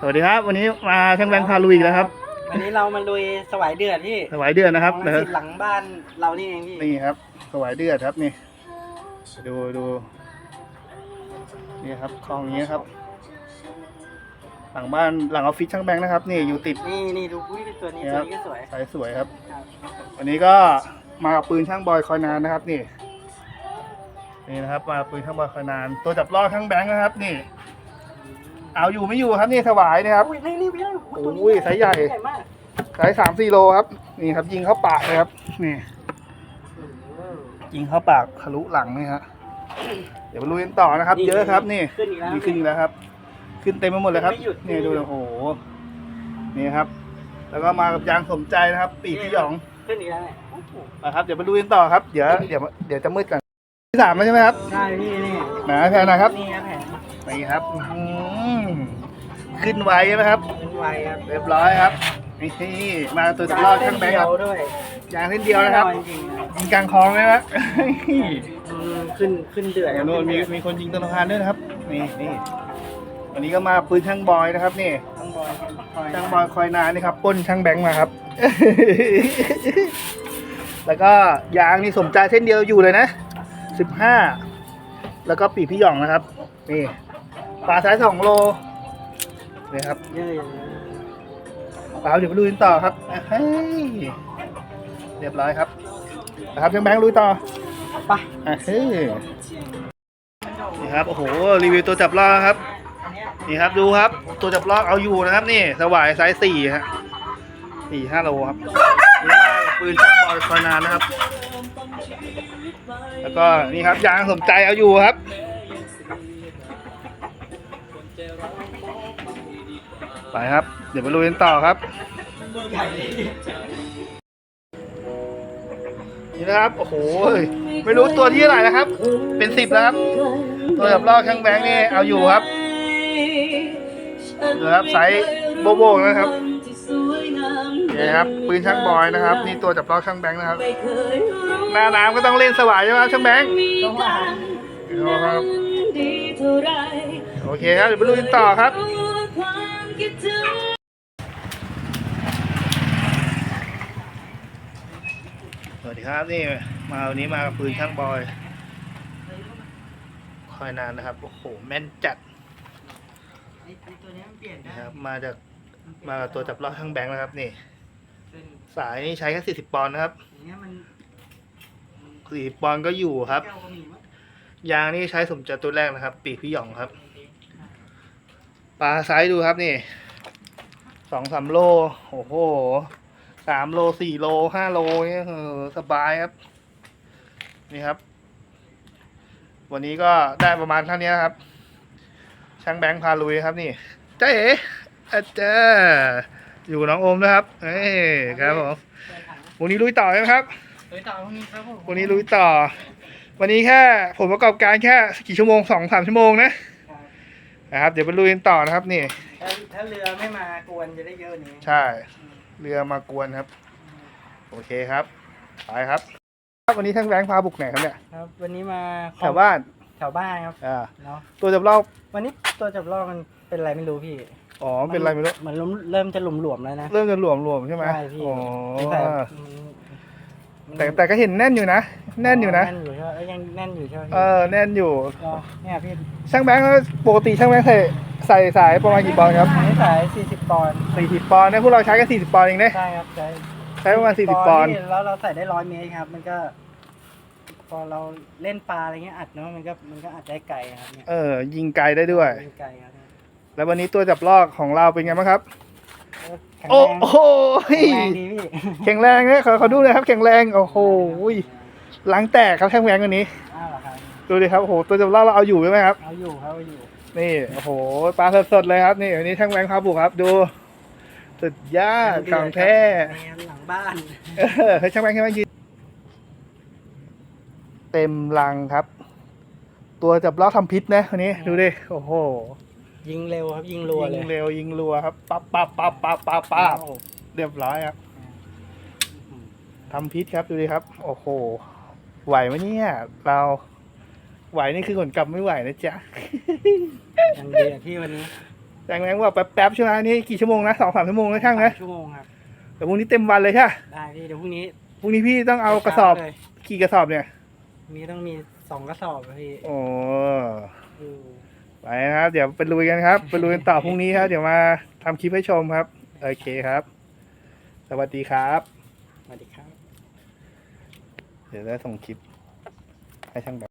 สวัสดีครับ วันนี้มาช่างแบงค์พาลุยอีกแล้วครับ วันนี้เรามาลุยสวายเดือดพี่สวายเดือนนะครับของนะรังสิตหลังบ้านเรานี่เองพี่นี่ครับสวายเดือดครับนี่ ดูดูนี่ครับคลองนี้ครับ หลังบ้านหลังออฟฟิศช่างแบงค์นะครับ นี่อยู่ติดนี่นี่ดูอุ้ยตัวนี้นี่ตัควรับนี้ก็สวยสายสวยครับครับวันนี้ก็มากับปืนช่างบอยคอยนานนะครับ นี่ นี่นะครับ มาปืนช่างบอยคอยนาน ตัวจับล่อช่างแบงค์นะครับ นี่ เอาอยู่ไม่อยู่ครับนี่สวายนะครับ อุ้ยนี่นี่พี่ตัวนี้โอ้ยไซส์ใหญ่ ใหญ่มากสายสามสี่โลครับ นี่ครับ ยิงเข้าปากเลยครับ นี่ ยิงเข้าปากทะลุหลังนี่ฮะเดี๋ยวมาลุยกันต่อนะครับ เยอะครับ นี่ขึ้นอีกแล้วนี่ขึ้นอีกแล้วครับ ขึ้นเต็มไปหมดเลยครับไม่หยุดนี่ดูโอ้โหนี่ครับ แล้วก็มากับยางสมใจนะครับ ปีกพี่หยองขึ้นอีกแล้วเนี่ยโอ้โหนะครับ เดี๋ยวมาลุยกันต่อครับ เดี๋ยวเดี๋ยวเดี๋ยวจะมืดกันที่สามแล้วใช่ไหมครับใช่พี่นี่ไหนแพนนะครับนี่ครับแผน นี่ครับอื้อหือขึ้นไวใช่ไหมครับ เป็นไวครับเรียบร้อยครับนี่มาตัวจับรอดช่างแบงค์ครับเดียวด้วยยางเส้นเดียวนะครับจริงๆนะยิงกลางคลองเลยนะอืมขึ้นขึ้นเดือดเดี๋ยวโน่นมีมีคนยิงต้นสะพานด้วยนะครับ นี่นี่วันนี้ก็มาปืนช่างบอยนะครับนี่ช่างบอยคอยช่างบอยคอยนานนี่ครับปล้นช่างแบงค์มาครับ แล้วก็ยางนี่สมใจเส้นเดียวอยู่เลยนะสิบห้าแล้วก็ปีกพี่หย่องนะครับ นี่ ปลาสายสองโลนี่ครับเยอะปลาเดี๋ยวไปลุยกันต่อครับเฮ้ยเรียบร้อยครับนะครับช่างแบงค์ลุยต่อๆไปอะเฮ้ยนี่ครับโอ้โหรีวิวตัวจับลอกครับนี่ครับดูครับ ตัวจับลอกเอาอยู่นะครับนี่สวายไซส์สี่ฮะสี่ห้าโลครับนี่มากับปืนช่างบอลคอยนานนะครับ แล้วก็นี่ครับยางสมใจเอาอยู่ครับ ครับ เดี๋ยวไปลุยกันต่อครับนี่นะครับ โอ้โห ไม่รู้ตัวที่เท่าไหร่นะครับ เป็นสิบแล้วครับ ตัวจับลอกช่างแบงค์นี่เอาอยู่ครับดูครับไซส์โบโบนะครับนี่ครับ ปืนช่างบอยนะครับ นี่ตัวจับลอกช่างแบงค์นะครับ หน้าน้ำก็ต้องเล่นสวายใช่ไหมครับช่างแบงค์ครับโอเคครับ เดี๋ยวไปลุยกันต่อครับ สวัสดีครับนี่มาวันนี้มากับปืนช่างบอย คอยนานนะครับ โอ้โห แม่นจัดนะครับ มาจากมากับตัวจับลอกช่างแบงค์นะครับ นี่ สายนี่ใช้แค่สี่สิบปอนด์นะครับสี่ปอนด์ก็อยู่ครับ ยางนี่ใช้สมจัดตัวแรกนะครับ ปีกพี่หยองครับ ปลาไซส์ดูครับนี่สองสามโล โอ้โหสามโลสี่โลห้าโลเนี่ยเออสบายครับ นี่ครับ วันนี้ก็ได้ประมาณเท่านี้นะครับ ช่างแบงค์พาลุยครับนี่เจ๊เอ๋อาจารย์อยู่น้องโอมนะครับ เอ้ยครับผมเปิดถังวันนี้ลุยต่อใช่ไหมครับเฮ้ยต่อพวกนี้ครับผม วันนี้ลุยต่อ วันนี้แค่ผลประกอบการแค่กี่ชั่วโมงสองสามชั่วโมงนะครับ นะครับ เดี๋ยวไปลุยกันต่อนะครับ นี่ ถ้าถ้าเรือไม่มากวนจะได้เยอะกว่านี้ใช่ เรือมากวนครับ โอเคครับ ไปครับวันนี้ทั้งแบงค์พาบุกไหนครับเนี่ยครับ วันนี้มาแถวบ้านแถวบ้านครับอ่าเนาะตัวจับรอบวันนี้ตัวจับลอกมันเป็นอะไรไม่รู้พี่อ๋อเป็นไรไม่รู้ เหมือนเริ่มเริ่มจะหลวมๆแล้วนะ เริ่มจะหลวมหลวมๆใช่ไหมใช่พี่อ๋อแต่แต่แต่ก็เห็นแน่นอยู่นะ แน่นอยู่นะ แน่นอยู่ใช่ไหมเอ้ยยังแน่นอยู่ใช่ไหมเออแน่นอยู่ ก็เนี่ยพี่ช่างแบงค์ปกติช่างแบงค์ใส่ใส่สายประมาณกี่ปอนด์ครับอันนี้สาย 40 ปอนด์สี่สิบปอนด์เนี่ยพวกเราใช้แค่สี่สิบปอนด์เองเนี่ยใช่ครับใช้ใช้ประมาณสี่สิบปอนด์แล้วเราใส่ได้ร้อยเมตรครับ มันก็ พอเราเล่นปลาอะไรเงี้ยอัดเนาะมันก็มันก็อัดได้ไกลครับเนี่ยเออ ยิงไกลได้ด้วยเล่นไกลครับแล้ววันนี้ตัวจับลอกของเราเป็นไงบ้างครับ แข็งโอ้แรงโหแข็งแรงดีพี่ แข็งแรงเนี่ยขอขอดูหน่อยครับ แข็งแรง โอ้โห หลังแตกครับแข็งแรงวันนี้ อ้าวเหรอครับ ดูดิครับโอ้โหตัวจับลอกเราเอาอยู่ใช่ไหมครับ เอาอยู่ครับเอาอยู่นี่โอ้โหปลาสดๆเลยครับ นี่วันนี้ช่างแบงค์พาบุกครับ ดูสุดยอดของแท้แมนหลังบ้านเออให้ช่างแบงค์ช่างแบงค์ยืนเต็มลังครับ ตัวจับลอกทำพิษนะวันนี้ ดูดิโอ้โหยิงเร็วครับ ยิงรัวเลยิยงเร็วยิงรัวครับปั๊บปั๊บปั๊บปั๊บปั๊บปั๊บโอ้โหเรียบร้อยครับทำพิษครับดูดิครับ โอ้โห ไหวไหมเนี่ย เราไหวนี่คือขนกลับไม่ไหวนะจ๊ะยังดีอะพี่วันนี้แรงแรงว่าแป๊บๆใช่ไหมอันนี่กี่ชั่วโมงนะสองสามชั่วโมงนะช่างนะสมชั่วโมงครับแต่พรุ่งนี้เต็มวันเลยใช่ปะได้พี่เดี๋ยวพรุ่งนี้พรุ่งนี้พี่ต้องเอากระสอบเลยกี่กระสอบเนี่ยพรุ่งนี้ต้องมีสองกระสอบอะพี่โอ้อืมไปนะครับ เดี๋ยวไปลุยกันครับ ไปลุยกันต่อพรุ่งนี้ครับ เดี๋ยวมาทำคลิปให้ชมครับ โอเคครับ สวัสดีครับ สวัสดีครับ เดี๋ยวได้ส่งคลิปให้ช่างแบ